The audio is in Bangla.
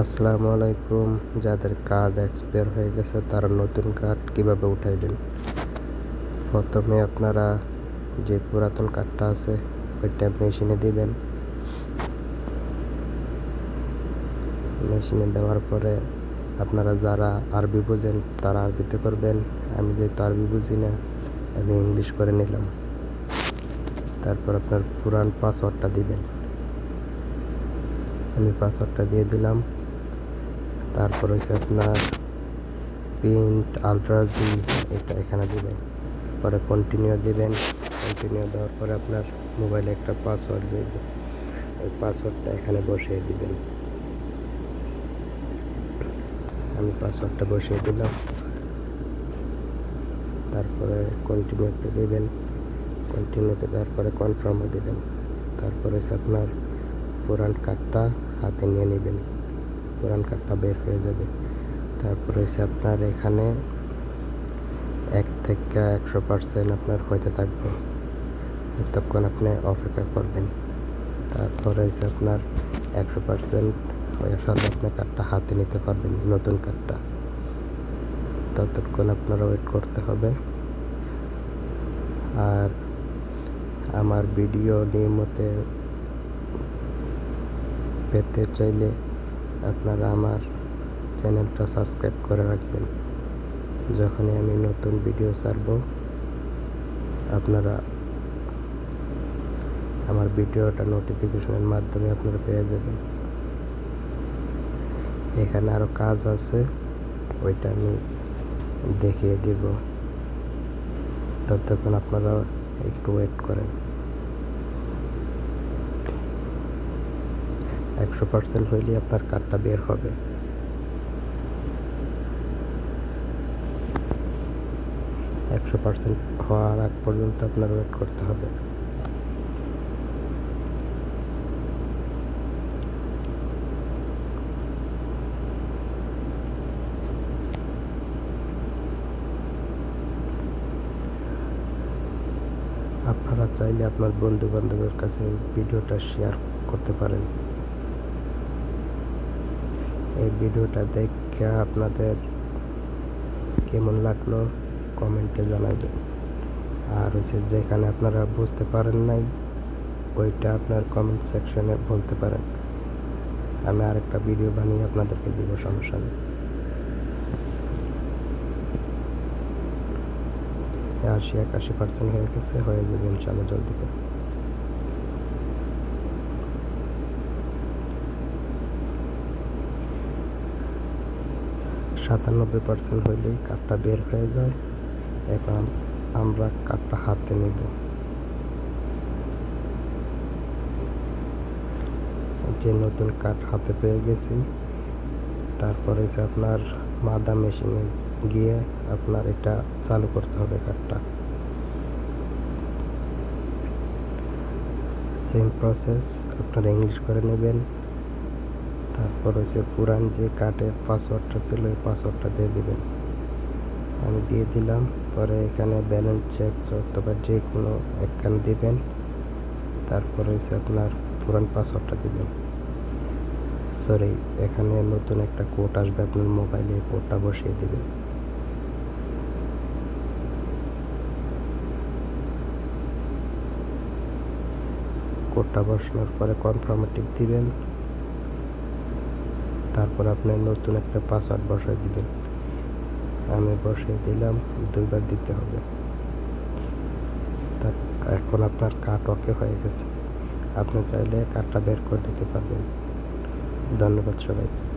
আসসালামু আলাইকুম। যাদের কার্ড এক্সপায়ার হয়ে গেছে, তারা নতুন কার্ড কীভাবে উঠাইবেন প্রথমে আপনারা যে পুরাতন কার্ডটা আছে, ওইটা মেশিনে দিবেন। মেশিনে দেওয়ার পরে আপনারা যারা আরবি বুঝেন, তারা আরবিতে করবেন। আমি যেহেতু আরবি বুঝি না, আমি ইংলিশ করে নিলাম। তারপর আপনার পুরান পাসওয়ার্ডটা দিবেন। আমি পাসওয়ার্ডটা দিয়ে দিলাম। তারপর হচ্ছে আপনার প্রিন্ট আলট্রাজি এটা এখানে দেবেন। পরে কন্টিনিউ দিবেন। কন্টিনিউ দেওয়ার পরে আপনার মোবাইলে একটা পাসওয়ার্ড যাইবে ওই পাসওয়ার্ডটা এখানে বসিয়ে দিবেন। আমি পাসওয়ার্ডটা বসিয়ে দিলাম। তারপরে কন্টিনিউতে দেবেন। কন্টিনিউতে দেওয়ার পরে কনফার্মও দেবেন। তারপরে আপনার পুরান কার্ডটা হাতে নিয়ে নেবেন। পুরান কার্ডটা বের হয়ে যাবে। তারপর হচ্ছে আপনার এখানে এক থেকে একশো পার্সেন্ট আপনার হইতে থাকবে। ততক্ষণ আপনি অপেক্ষা করবেন। তারপর হচ্ছে আপনার একশো পার্সেন্ট হয়ে সাথে আপনি কার্ডটা হাতে নিতে পারবেন, নতুন কার্ডটা। ততক্ষণ আপনারা ওয়েট করতে হবে। আর আমার ভিডিও নিয়মিত পেতে চাইলে আপনারা আমার চ্যানেলটা সাবস্ক্রাইব করে রাখবেন। যখনই আমি নতুন ভিডিও ছাড়ব, আপনারা আমার ভিডিওটা নোটিফিকেশনের মাধ্যমে আপনারা পেয়ে যাবেন। এখানে আরও কাজ আছে, ওইটা আমি দেখিয়ে দিব। ততক্ষণ আপনারা একটু ওয়েট করেন। একশো পার্সেন্ট হইলে আপনার কার্ডটা বের হবে। একশো পার্সেন্ট হওয়ার আগ পর্যন্ত আপনার ওয়েট করতে হবে। আপনারা চাইলে আপনার বন্ধু বান্ধবের কাছে ভিডিওটা শেয়ার করতে পারেন। এই ভিডিওটা দেখে আপনাদের কেমন লাগল কমেন্টে জানাবেন আর হচ্ছে যেখানে আপনারা বুঝতে পারেন নাই, ওইটা আপনার কমেন্ট সেকশনে বলতে পারেন। আমি আরেকটা ভিডিও বানিয়ে আপনাদেরকে দিব, সমস্যা নেই। আশি একাশি পার্সেন্ট হয়ে গেছে, হয়ে যাবে ইনশাল্লাহ জলদি করে। সাতানব্বই পার্সেন্ট হইলেই কাঠটা বের হয়ে যায়। এখন আমরা কাঠটা হাতে নিব। যে নতুন কাঠ হাতে পেয়ে গেছি, তারপরে হচ্ছে আপনার মাদা মেশিনে গিয়ে আপনার এটা চালু করতে হবে কাঠটা সেম প্রসেস আপনারা ইংলিশ করে নেবেন। তারপর হচ্ছে পুরান যে কার্ডের পাসওয়ার্ডটা ছিল ওই পাসওয়ার্ডটা দিয়ে দিবেন। আমি দিয়ে দিলাম, পরে এখানে ব্যালেন্স চেক অথবা যে কোনো একখানে দিবেন। তারপর হচ্ছে আপনার পুরান পাসওয়ার্ডটা দিবেন। সরি এখানে নতুন একটা কোড আসবে, আপনার মোবাইলে কোডটা বসিয়ে দেবেন। কোডটা বসানোর পরে কনফার্মেটিভ দিবেন। তারপর আপনার নতুন একটা পাসওয়ার্ড বসাই দিবেন। আমি বসিয়ে দিলাম, দুইবার দিতে হবে। তা এখন আপনার কার্ড ওকে হয়ে গেছে। আপনি চাইলে কার্ডটা বের করে দিতে পারবেন। ধন্যবাদ সবাইকে।